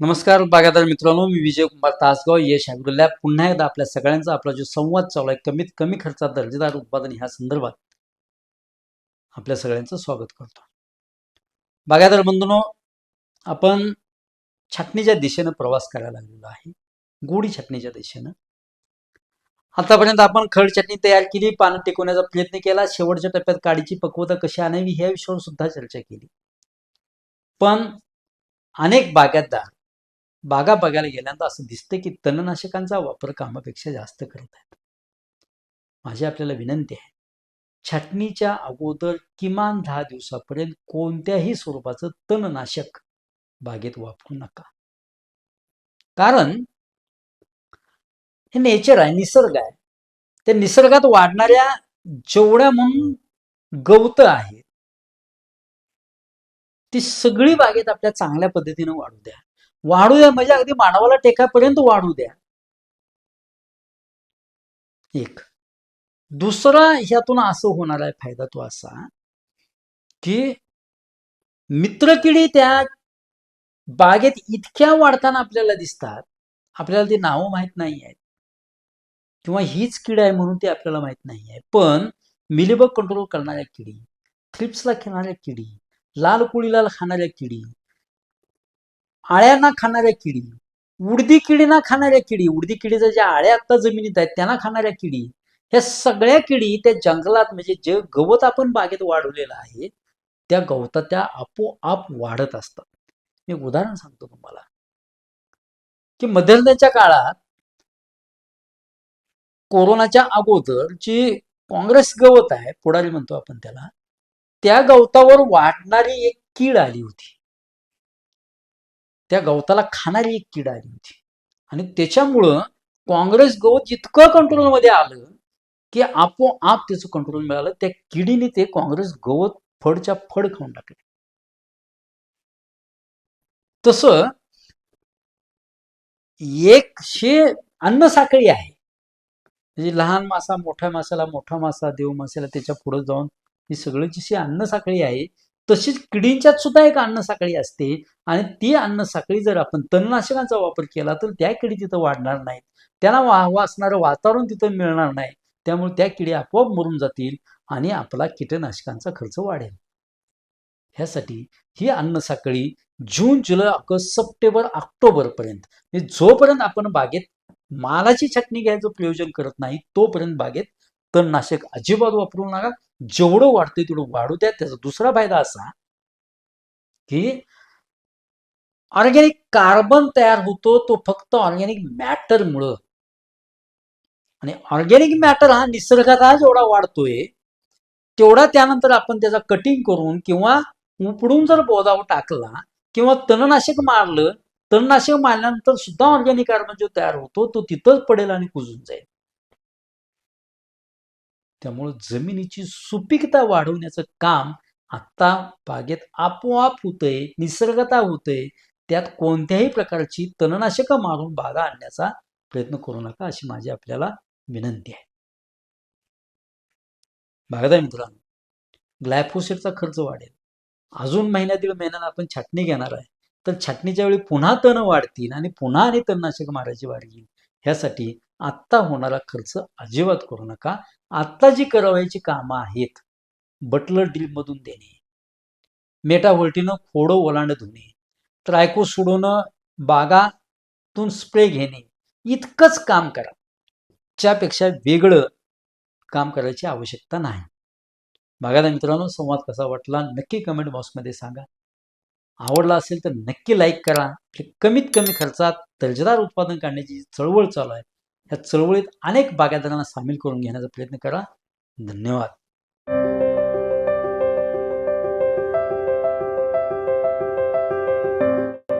नमस्कार बागायदार मित्रांनो मी विजय कुमार तासगाव यश ॲग्रोलॅब पुन्हा एकदा आपल्या सगळ्यांचा आपला जो संवाद चालू आहे कमीत कमी खर्चात दर्जेदार उत्पादन ह्या संदर्भात आपल्या सगळ्यांचं स्वागत करतो. बागायदार बंधूनो आपण छाटणीच्या दिशेनं प्रवास करायला लागलेलो आहे. गोडी छाटणीच्या दिशेनं. आतापर्यंत आपण खड चटणी तयार केली पानं टिकवण्याचा प्रयत्न केला शेवटच्या टप्प्यात काडीची पक्वता कशी आणावी ह्या विषयावर सुद्धा चर्चा केली. पण अनेक बागायतदार बागा बघायला गेल्यानंतर असं दिसतं की तणनाशकांचा वापर कामापेक्षा जास्त करत आहेत. माझी आपल्याला विनंती आहे छाटणीच्या अगोदर किमान दहा दिवसापर्यंत कोणत्याही स्वरूपाचं तणनाशक बागेत वापरू नका. कारण हे नेचर आहे निसर्ग आहे. त्या निसर्गात वाढणाऱ्या जेवढ्या म्हणून गवत आहेत ती सगळी बागेत आपल्या चांगल्या पद्धतीनं वाढू द्या. वाढू द्या म्हणजे अगदी मानवाला टेकापर्यंत वाढू द्या. एक. दुसरा ह्यातून असं होणार आहे फायदा तो असा की मित्रकिडी त्या बागेत इतक्या वाढताना आपल्याला दिसतात आपल्याला ती नावं माहीत नाही आहेत किंवा हीच किड आहे म्हणून ती आपल्याला माहीत नाही आहे पण मिलीबग कंट्रोल करणाऱ्या किडी थ्रिप्सला खेळणाऱ्या किडी लाल कुळीला खाणाऱ्या किडी आळ्यांना खाणाऱ्या किडी उडदी किडीना खाणाऱ्या किडी उडदी किडीच्या ज्या आळ्या आता जमिनीत आहेत त्यांना खाणाऱ्या किडी ह्या सगळ्या किडी त्या जंगलात म्हणजे जे गवत आपण बागेत वाढवलेलं आहे त्या गवतात त्या आपोआप वाढत असतात. मी उदाहरण सांगतो तुम्हाला. की मध्यंतरीच्या काळात कोरोनाच्या अगोदर जी काँग्रेस गवत आहे पुढारी म्हणतो आपण त्याला त्या गवतावर वाढणारी एक कीड आली होती. त्या गवताला खाणारी एक कीड आली होती. आणि त्याच्यामुळं काँग्रेस गवत जितकं कंट्रोलमध्ये आलं की आपोआप त्याचं कंट्रोल मिळालं. त्या किडीने ते काँग्रेस गवत फडच्या फड खाऊन टाकले. तस एक शे अन्न साखळी आहे. म्हणजे लहान मासा मोठ्या मासाला मोठा मासा देव मासाला त्याच्या पुढे जाऊन ही सगळं जशी अन्न साखळी आहे तशीच किडींच्यात सुद्धा एक अन्न साखळी असते. आणि ती अन्न साखळी जर आपण तणनाशकांचा वापर केला तर त्या किडी तिथं वाढणार नाहीत. त्यांना वाहवा असणारं वातावरण तिथं मिळणार नाही. त्यामुळे त्या किडी आपोआप मरून जातील आणि आपला कीटकनाशकांचा खर्च वाढेल. ह्यासाठी ही अन्न साखळी जून जुलै ऑगस्ट सप्टेंबर ऑक्टोबर पर्यंत म्हणजे जोपर्यंत आपण बागेत मालाची छटणी घ्यायचं प्रयोजन करत नाही तोपर्यंत बागेत तणनाशक अजिबात वापरू नका. जेवढं वाढतंय तेवढं वाढू द्या. त्याचा दुसरा फायदा असा की ऑर्गॅनिक कार्बन तयार होतो तो फक्त ऑर्गॅनिक मॅटर मुळे. आणि ऑर्गॅनिक मॅटर हा निसर्गात जेवढा वाढतोय तेवढा त्यानंतर आपण त्याचा कटिंग करून किंवा उपडून जर बोधावर टाकला किंवा तणनाशक मारलं तणनाशक मारल्यानंतर सुद्धा ऑर्गॅनिक कार्बन जो तयार होतो तो तिथंच पडेल आणि कुजून जाईल. त्यामुळे जमिनीची सुपीकता वाढवण्याचं काम आता बागेत आपोआप होतंय निसर्गता होतंय. त्यात कोणत्याही प्रकारची तणनाशकं मारून बागा आणण्याचा प्रयत्न करू नका अशी माझी आपल्याला विनंती आहे. बागायदार मित्रांनो ग्लायफोसेटचा खर्च वाढेल. अजून महिन्या दीड महिन्यानं आपण छाटणी घेणार आहे. तर छाटणीच्या वेळी पुन्हा तण वाढतील आणि पुन्हा आणि तणनाशक मारायची वाढ येईल. ह्यासाठी आत्ता होणारा खर्च अजिबात करू नका. आत्ता जी करावयाची कामं आहेत बटलर ड्रीपमधून देणे मेटाव्होल्टीनं खोडं ओलांड धुणे ट्रायको सोडवणं बागातून स्प्रे घेणे इतकंच काम करा. त्यापेक्षा वेगळं काम करायची आवश्यकता नाही. बघा मित्रांनो संवाद कसा वाटला? नक्की कमेंट बॉक्समध्ये सांगा. आवडला असेल तर नक्की लाईक करा. कमीत कमी खर्चात दर्जेदार उत्पादन काढण्याची चळवळ चालू आहे या चळवळीत अनेक बागायतदारांना सामील करून घेण्याचा प्रयत्न करा. धन्यवाद.